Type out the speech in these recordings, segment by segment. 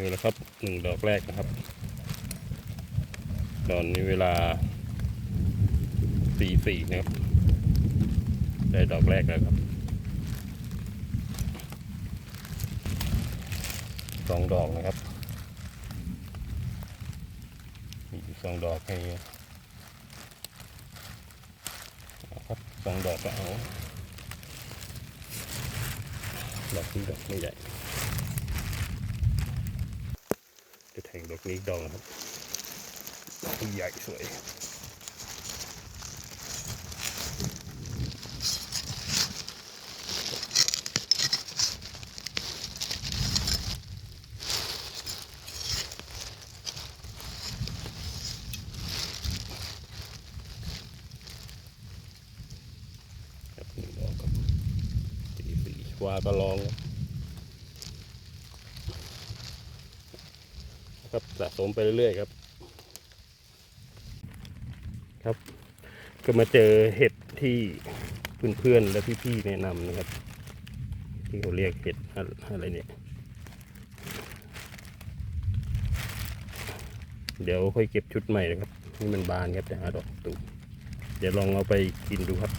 อแล้วครับหนึ่งดอกแรกนะครับตอนนี้เวลาสี่สี่นะครับได้ดอกแรกแล้วครับสองดอกนะครับมีสองดอกให้ครับสองดอกก็เอาดอกนี้ดอกไม่ใหญ่จะ แทงดอกนี้ดอกนะครับใหญ่สวยดอกครับสีสีว่าก็ลองครับ ครับสะสมไปเรื่อยๆครับ ครับ ก็มาเจอเห็ดที่เพื่อนๆและพี่ๆแนะนำนะครับ ที่เขาเรียกเห็ดอะไรเนี่ย เดี๋ยวค่อยเก็บชุดใหม่นะครับนี่มันบานครับแต่หาดอกตูมเดี๋ยวลองเอาไปกินดูครับ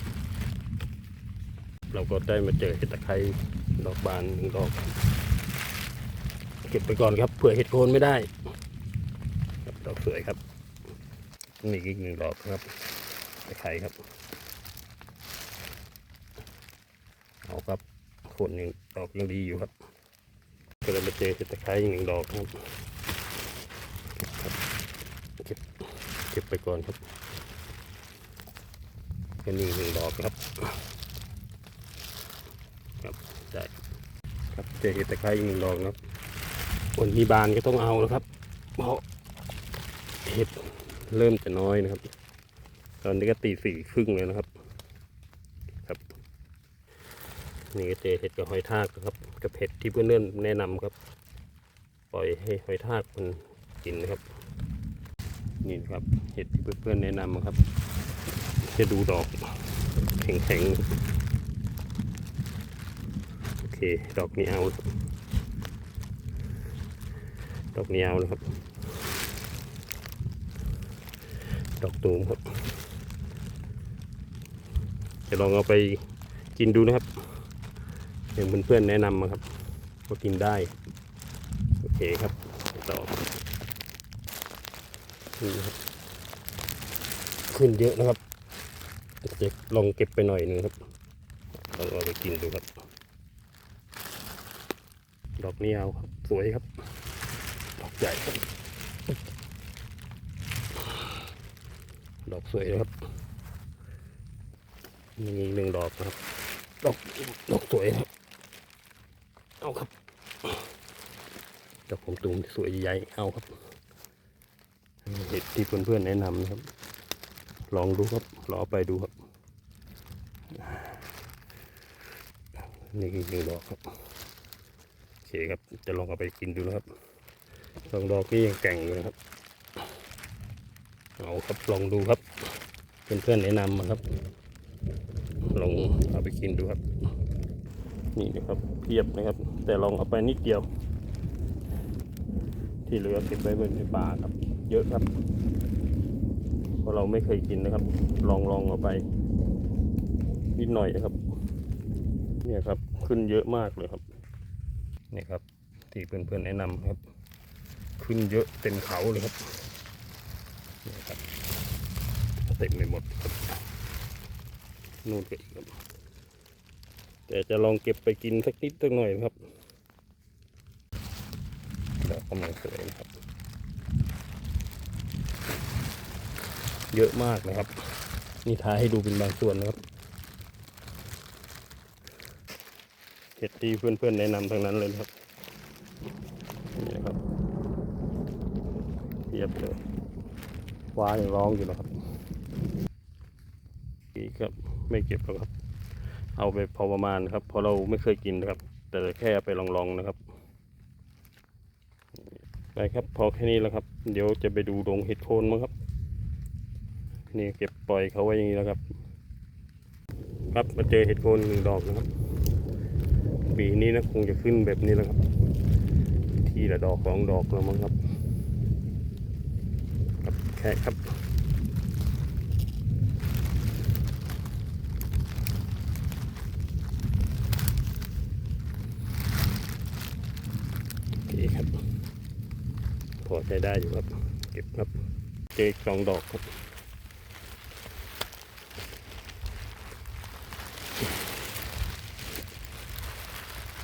เราก็ได้มาเจอเห็ดตะไคร้ดอกบานหนึ่งดอก เก็บไปก่อนครับเผื่อเห็ดโคนไม่ได้ครับดอกสวยครับนี่อีกหนึ่งดอกครับตะไคร้ครับเอาครับโคนหนึ่งดอกยังดีอยู่ครับ ก็เลยมาเจอเห็ดตะไคร้อีกหนึ่งดอกครับเก็บเก็บไปก่อนครับก็นี่หนึ่งดอกครับ ครับได้ครับเจอเห็ดตะไคร้อีกหนึ่งดอกครับ วันนี้บานก็ต้องเอาแล้วครับ เพราะเห็ดเริ่มจะน้อยนะครับ ตอนนี้ก็ตีสี่ครึ่งเลยนะครับ ครับ นี่ก็เจอเห็ดกับหอยทากนะครับ กับเห็ดที่เพื่อนเอนแนะนำครับ ปล่อยให้หอยทากมันกินนะครับ นี่นะครับเห็ดที่เพื่อนๆแนะนำนะครับ จะดูดอกแข็งๆโอเค ดอกนี้เอา ดอกเนี้เอานะครับ ดอกตูมครับจะลองเอาไปกินดูนะครับเห็นเพื่อนๆแนะนำมาครับว่ากินได้ โอเคครับต่อนี่ครับ ขึ้นเยอะนะครับจะลองเก็บไปหน่อยหนึงครับลองเอาไปกินดูครับ ดอกนี้เอาครับ สวยครับ ใหญ่ดอกสวยนะครับมีอีกหนึ่งดอกนะครับ ดอกดอกสวยครับเอาครับดอกผมตูมสวยใหญ่เอาครับเห็ดที่เพื่อนๆแนะนำนะครับ ลองดูครับลองเอไปดูครับนี่อีกหนึ่งดอกครับโอเคครับจะลองเอาไปกินดูนะครับ ลองดอกนี่ยังแก่งอยู่นะครับ เอาครับลองดูครับเพื่อนๆแนะนำมาครับลองเอาไปกินดูครับ นี่นะครับเพียบนะครับ แต่ลองเอาไปนิดเดียว ที่เหลือเก็บไว้บนในป่าครับ เยอะครับเพราะเราไม่เคยกินนะครับ ลองลองเอาไป นิดหน่อยนะครับ เนี่ยครับขึ้นเยอะมากเลยครับนี่ครับ ที่เพื่อนๆแนะนำครับ ขึ้นเยอะเต็มเขาเลยครับนี่ครับเต็มไปหมดครับนู่นก็อีกครับ แต่จะลองเก็บไปกินสักนิดสักหน่อยนะครับดอกกำลังสวยนะครับ เยอะมากนะครับ นี่ท้ายให้ดูเป็นบางส่วนนะครับเห็ดที่เพื่อนๆแนะนำทั้งนั้นเลยครับ นี่นะครับียบเลยว้ายังร้องอยู่นะครับอีกครับไม่เก็บหรอกครับ เอาไปพอประมาณครับเพราะเราไม่เคยกินนะครับ แต่แค่ไปลองๆนะครับไปครับพอแค่นี้แล้วครับ เดี๋ยวจะไปดูดงเห็ดโคนมั้งครับ นี่เก็บปล่อยเขาไว้อย่างนี้แล้วครับ ครับมาเจอเห็ดโคนหนึ่งดอกนะครับปีนี้นะคงจะขึ้นแบบนี้แล้วครับ ที่ทีละดอกสองดอกแล้วมั้งครับ แค่ครับ โอเคครับ พอใช้ได้อยู่ครับ เก็บครับ เจออีกองดอกครับ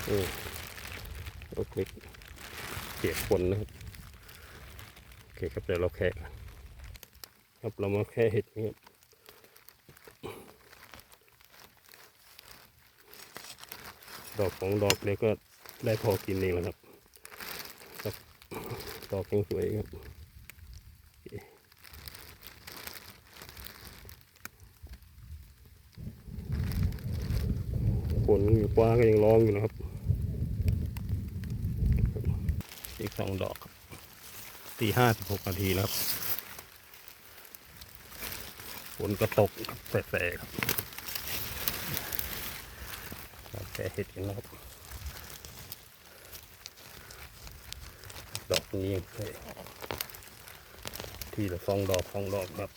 โอ้ดอกเล็กเปียกฝนนะครับ โอเคครับ เดี๋ยวเราแค่ ครับ เรามาแค่เห็ดนี่ครับดอกของดอกเดียวก็ได้พอกินเองแล้วครับครับดอกยังสวยครับฝนอยู่กว้างก็ยังร้องอยู่นะครับ อีกสองดอกครับตีห้าสิบหกนาทีนะครับ ฝนก็ตกครับแสๆครับแค่เห็ดกันแล้วครับดอกนี้ยังเคยทีละสองดอกสองดอกครับ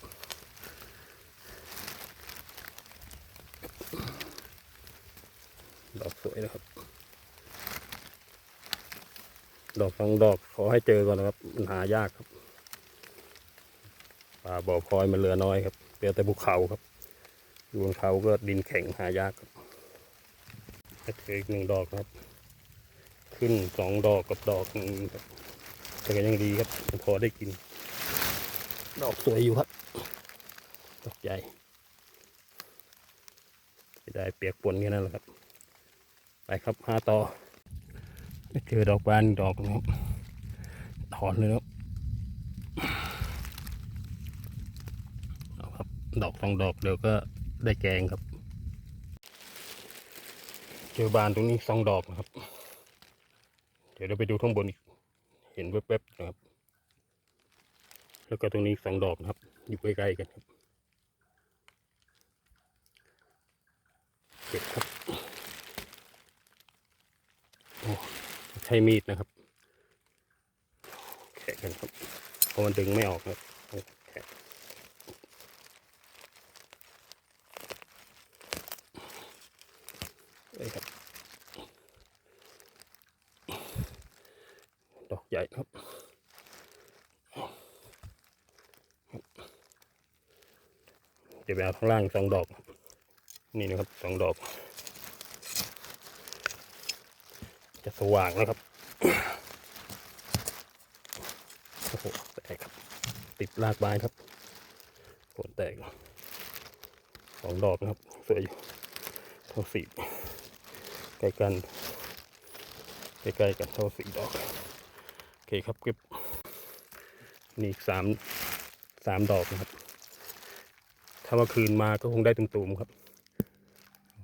ดอกสวยนะครับ ดอกสองดอกขอให้เจอก่อนนะครับมันหายากครับป่าบ่อพลอยมันเหลือน้อยครับ เหลือแต่ภูเขาครับอยู่บนเขาก็ดินแข็งหายากครับจะเจออีกหนึ่งดอกครับ ขึ้นสองดอกกับดอกหนึ่งครับแต่ก็ยังดีครับพอได้กิน ดอกสวยอยู่ครับดอกใหญ่จะได้เปียกปนแค่นั้นแหละครับ ไปครับหาต่อเจอดอกบานดอกนะครับถอนเลยนะครับเอาครับ ดอกสองดอกเดี๋ยวก็ได้แกงครับ เจอบานตรงนี้สองดอกนะครับ เดี๋ยวเราไปดูข้างบนอีก เห็นแวบๆนะครับ แล้วก็ตรงนี้สองดอกนะครับ อยู่ใกล้ๆกันครับเก็บครับโอ้ใช้มีดนะครับ แขะกันครับเพราะมันดึงไม่ออกครับแขะเลยครับ ดอกใหญ่ครับ เดี๋ยว ไปเอาข้างล่างสองดอก นี่นะครับสองดอก จะสว่างแล้วครับโอ้โหแตกครับ ติดรากไม้ครับโคนแตกสองดอกนะครับสวยอยู่เท่าสี่ใกล้กันใกล้ๆกันเท่าสี่ดอกโอเคครับเก็บนี่อีกสามสามดอกนะครับ ถ้าเมื่อคืนมาก็คงได้ตุ่มๆครับ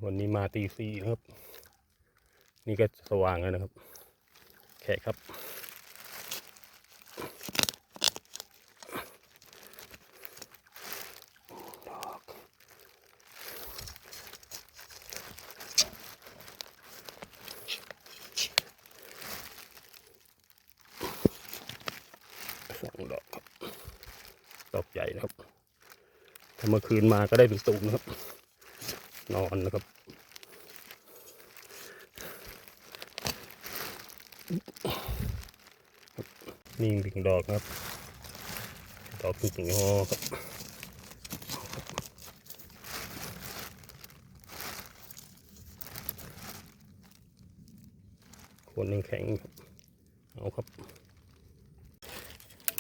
วันนี้มาตีสี่ครับ นี่ก็สว่างแล้วนะครับ แขกครับดอกสองดอกครับดอกใหญ่นะครับ เมื่อคืนมาก็ได้ตุ่มนะครับ นอนนะครับ นี่หนึ่งดอกครับ ดอกถึงๆงอครับคนยังแข็งครับเอาครับ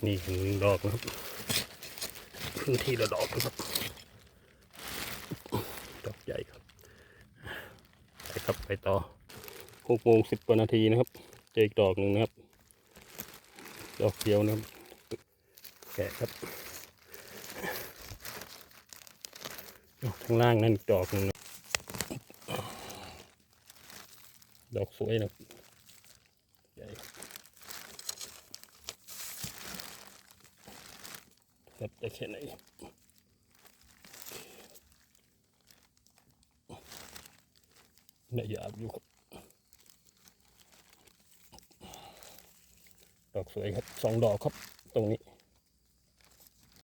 นี่ถึงดอกนะครับ พื้นที่ละดอกนะครับดอกใหญ่ครับไปครับไปต่อหกโมงสิบกว่านาทีนะครับ เจออีกดอกหนึ่งนะครับ ดอกเดียวนะครับแกะครับข้างล่างนั่นดอกหนึ่งนะดอกสวยนะใหญ่ ครับบได้แค่ไหนน่าหยาบอยู่ครับดอกสวยครับสองดอกครับตรงนี้